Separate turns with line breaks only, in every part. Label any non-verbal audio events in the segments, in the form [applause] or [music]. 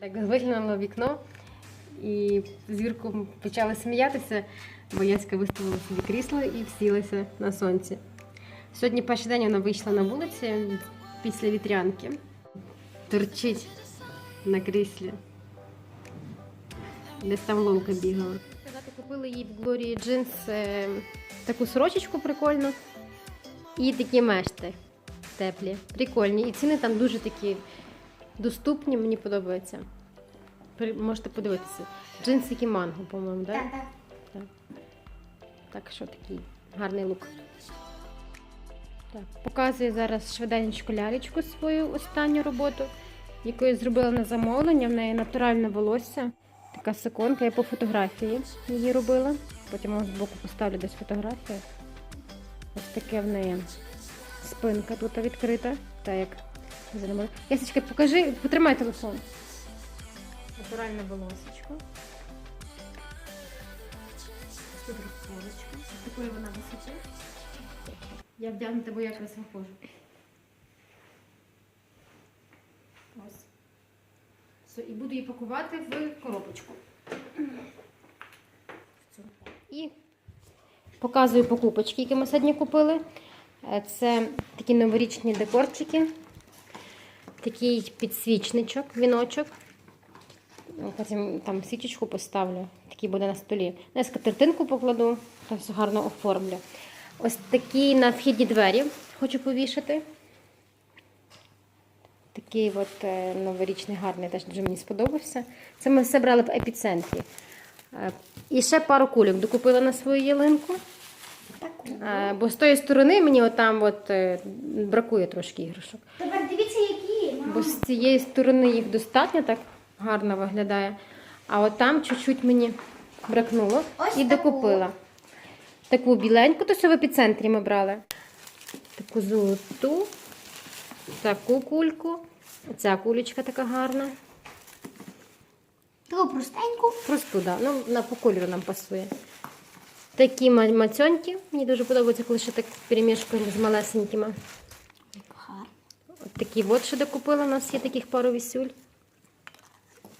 Так виглянуло вікно, і з Юрком почали сміятися, бо Яська виставила собі крісло і всілася на сонці. Сьогодні перший день вона вийшла на вулиці після вітрянки. Торчить на кріслі. Десь там ловка бігала. Казати, купили їй в Глорії джинс е, таку сорочечку прикольну і такі мешти теплі, прикольні. І ціни там дуже такі доступні, мені подобається. Можете подивитися. Джинсики манго, по-моєму, так?
Так, так.
Так що такий гарний лук. Так, показую зараз швиденько лялечку свою останню роботу, яку я зробила на замовлення. В неї натуральне волосся. Така секунка, я по фотографії її робила. Потім вам збоку поставлю десь фотографію. Ось таке в неї спинка тут відкрита. Та як. Ясечка, покажи, потримай телефон. Натуральне волосечко. Тут розколочка. Такої вона висоти. Я вдягнута, бо я якраз виходжу. Ось. Все, і буду її пакувати в коробочку. І показую покупочки, які ми сьогодні купили. Е, Це такі новорічні декорчики, такий підсвічничок, віночок. Ну, Потім там свічечку поставлю, такий буде на столі. Ну, Я скатертинку покладу, та все гарно оформлю. Ось такі на вхідні двері хочу повішати. Такий от е, новорічний гарний, теж дуже мені сподобався. Це ми все брали в епіцентрі. Е, І ще пару кульок докупила на свою ялинку. Е, Бо з тої сторони мені отам от, бракує трошки іграшок. Бо з цієї сторони їх достатньо так гарно виглядає. А от там чуть-чуть мені бракнуло
Ось
і докупила. Таку біленьку, то що в епіцентрі ми брали. Таку золоту, таку кульку. Ця кулечка така гарна.
Таку простеньку.
Просту, да. ну, на, по кольору нам пасує. Такі ма- мацьонькі. Мені дуже подобається, коли ще так перемішкуємо з малесенькими. Такі от ще докупила. У нас є таких пару вісюль.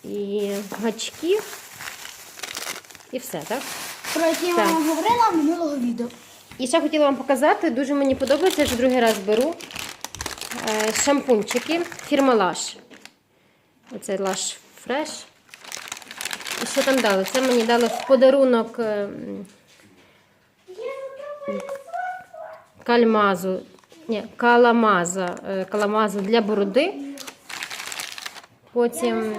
І гачки. І все, так?
Про які я вам говорила минулого відео.
І ще хотіла вам показати, дуже мені подобається, я вже другий раз беру е, шампунчики фірма Lush. Оце Lush Fresh. І що там дали? Це мені дали в подарунок е, кальмазу. Ні, каламаза. е, Каламазу для бороди. Потім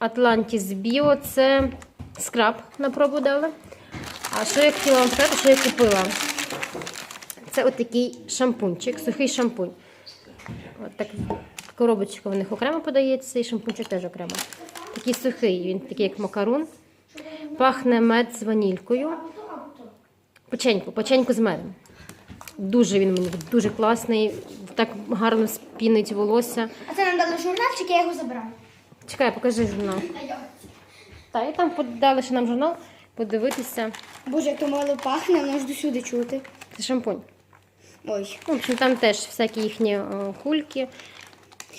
Atlantis Bio це скраб на пробу дали. А що я хотіла вам сказати, що я купила? Це отакий шампунчик, сухий шампунь. От так коробочка в них окремо подається, і шампунчик теж окремо. Такий сухий, він такий, як макарон. Пахне мед з ванількою. Печеньку, печеньку з медом. Дуже він мені дуже класний, так гарно спінить волосся.
А це нам дали журнальчик, я його забираю.
Чекай, покажи журнал. Та і там дали ще нам журнал подивитися.
Боже, як то мало пахне, воно ж досюди чути.
Це шампунь.
Ой.
В общем, там теж всякі їхні о, кульки.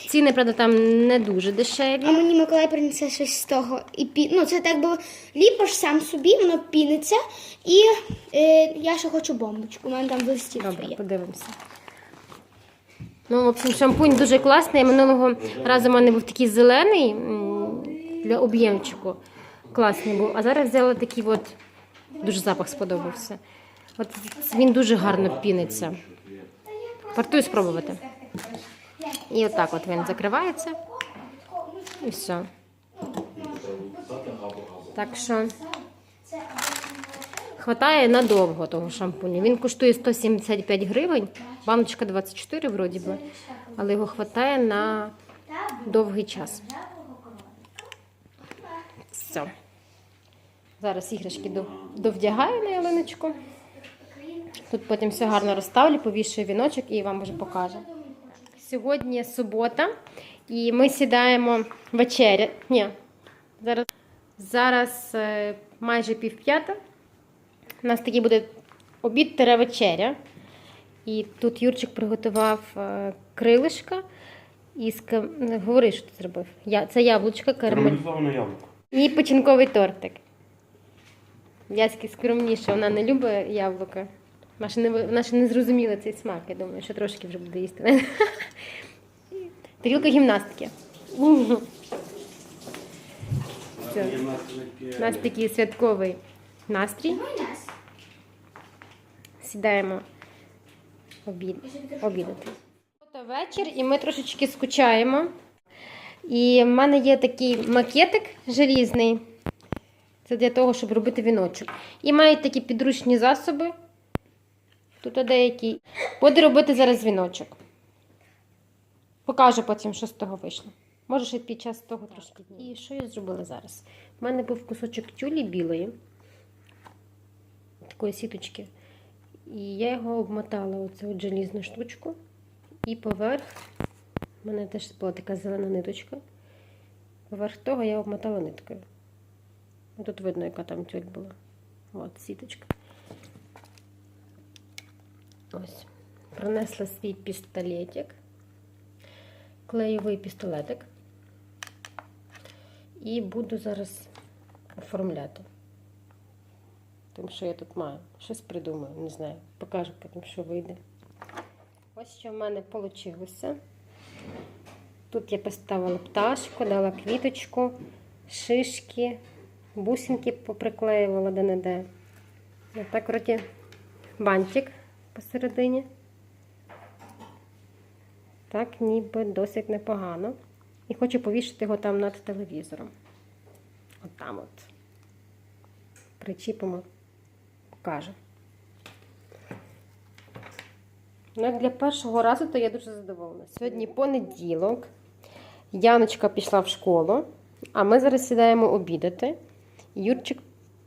Ціни, правда, там не дуже дешеві.
А мені Миколай принесе щось з того. І пі... Ну, це так би ліпиш сам собі, воно піниться. І е, я ще хочу бомбочку. У мене там в листі
Добре,
є.
подивимося. Ну, в общем, шампунь дуже класний. Минулого разу в мене був такий зелений для об'ємчику. Класний був. А зараз взяла такий от, дуже запах сподобався. От він дуже гарно піниться. Вартую спробувати. І отак от він закривається. І все. Так що хватає надовго того шампуню. Він коштує 175 гривень, баночка 24 вроді би, але його хватає на довгий час. Все. Зараз іграшки довдягаю на ялиночку. Тут потім все гарно розставлю, повішую віночок і вам вже покажу. Сьогодні субота, і ми сідаємо вечеря. Ні, зараз, зараз е, майже півп'ята. У нас такий буде обід тире вечеря. І тут Юрчик приготував е, крилишка із кам... говори, що ти зробив. Я... Це яблучко, карамель.
Яблуко.
І печінковий тортик. Яськи скромніше, вона не любить яблука. Вона ще не, вона ще не зрозуміла цей смак. Я думаю, що трошки вже буде їсти. [laughs] Тарілка гімнастики. Все. У нас такий святковий настрій. Сідаємо обід... обідати. От вечір, і ми трошечки скучаємо. І в мене є такий макетик желізний. Це для того, щоб робити віночок. І мають такі підручні засоби. Тут деякі. Буду робити зараз віночок. Покажу потім, що з того вийшло. Може, ще під час того трошки. І що я зробила зараз? У мене був кусочок тюлі білої, такої сіточки. І я його обмотала оцю от желізну штучку. І поверх, у мене теж була така зелена ниточка. Поверх того я обмотала ниткою. Тут видно, яка там тюль була. От сіточка. Ось. Принесла свій пістолетик, клеєвий пістолетик. І буду зараз оформляти. Тому що я тут маю. Щось придумаю, не знаю. Покажу потім, що вийде. Ось що в мене вийшло. Тут я поставила пташку, дала квіточку, шишки, бусинки поприклеювала де-не-де. Отак вроді бантик посередині. Так, ніби досить непогано. І хочу повішати його там над телевізором. От там от. Причіпимо, покажу. Ну, як для першого разу, то я дуже задоволена. Сьогодні понеділок. Яночка пішла в школу, а ми зараз сідаємо обідати. Юрчик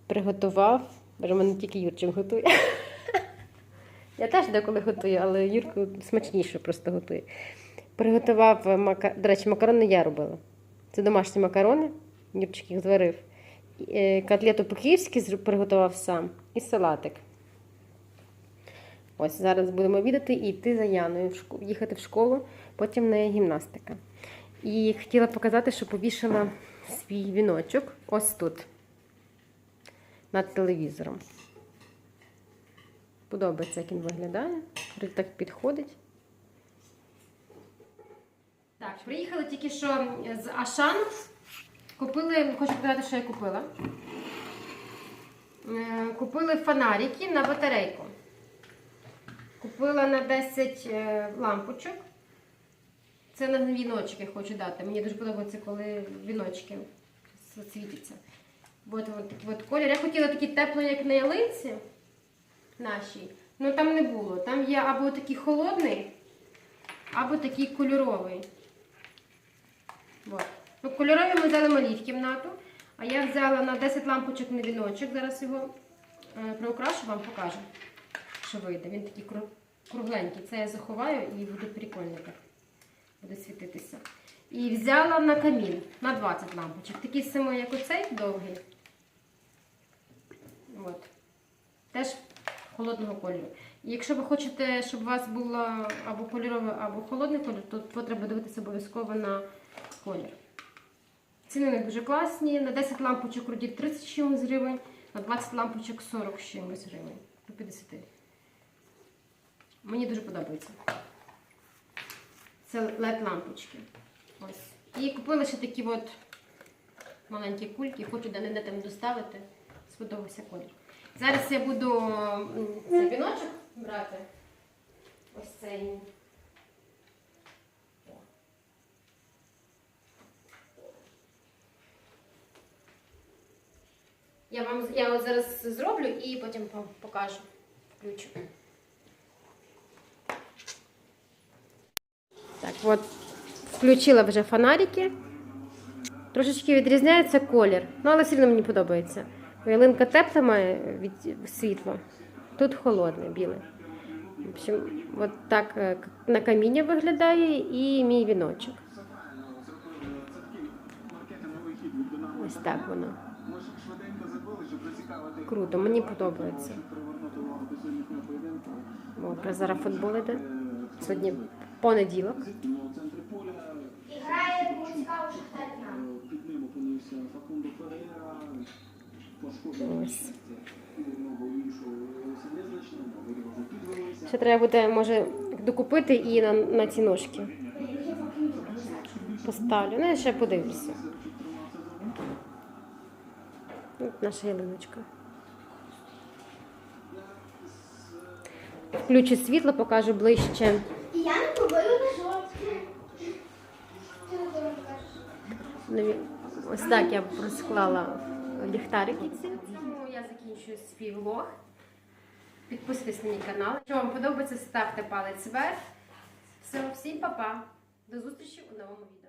приготував. Боже, мене тільки Юрчик готує. Я теж деколи готую, але Юрку смачніше просто готує. Приготував мака... До речі, макарони я робила. Це домашні макарони. Юрчик їх зварив. Е, Котлету по-київськи приготував сам і салатик. Ось зараз будемо обідати і йти за Яною їхати в школу, потім в неї гімнастика. І хотіла показати, що повішала свій віночок ось тут, над телевізором. Подобається, як він виглядає. Так підходить. Так, приїхали тільки що з Ашану. Купили, хочу показати, що я купила. Е, Купили фонарики на батарейку. Купила на 10 е, лампочок. Це на віночок я хочу дати. Мені дуже подобається, коли віночки світяться. От, от от колір. Я хотіла такий теплий, як на ялинці нашій. Ну там не було. Там є або такий холодний, або такий кольоровий. От. Ну, кольорові ми взяли малі в кімнату, а я взяла на 10 лампочок на віночок. Зараз його е, приукрашу, вам покажу, що вийде. Він такий кру- кругленький. Це я заховаю і буде прикольно так. Буде світитися. І взяла на камін на 20 лампочок. Такий самий, як оцей довгий. От. Теж холодного кольору. І якщо ви хочете, щоб у вас було або кольоровий, або холодний кольор, то треба дивитися обов'язково на колір. Ціни не дуже класні. На 10 лампочок вроді 30 чимось гривень, на 20 лампочок 40 чимось гривень. По 50. Мені дуже подобається. Це led лампочки. І купила ще такі от маленькі кульки, хочу де-не-де там доставити. Сподобався колір. Зараз я буду цей віночок брати. Ось цей. Я вам я зараз зроблю і потім покажу. Включу. Так, от включила вже фонарики. Трошечки відрізняється колір, ну але одно мені подобається. Ялинка тепла має від світло. Тут холодне, біле. В общем, от так е, на каміння виглядає і мій віночок. Ось так воно. Круто, мені подобається. О, зараз футбол іде. Сьогодні понеділок. Ось. Ще треба буде, може, докупити і на, на ці ножки. Поставлю. Ну, я ще подивлюся. От наша ялиночка. Включу світло, покажу ближче.
І я не побою на
ну, Ось так я розклала ліхтарики. Цьому я закінчую свій влог. Підписуйтесь на мій канал. Якщо вам подобається, ставте палець вверх. Все, всім па-па. До зустрічі у новому відео.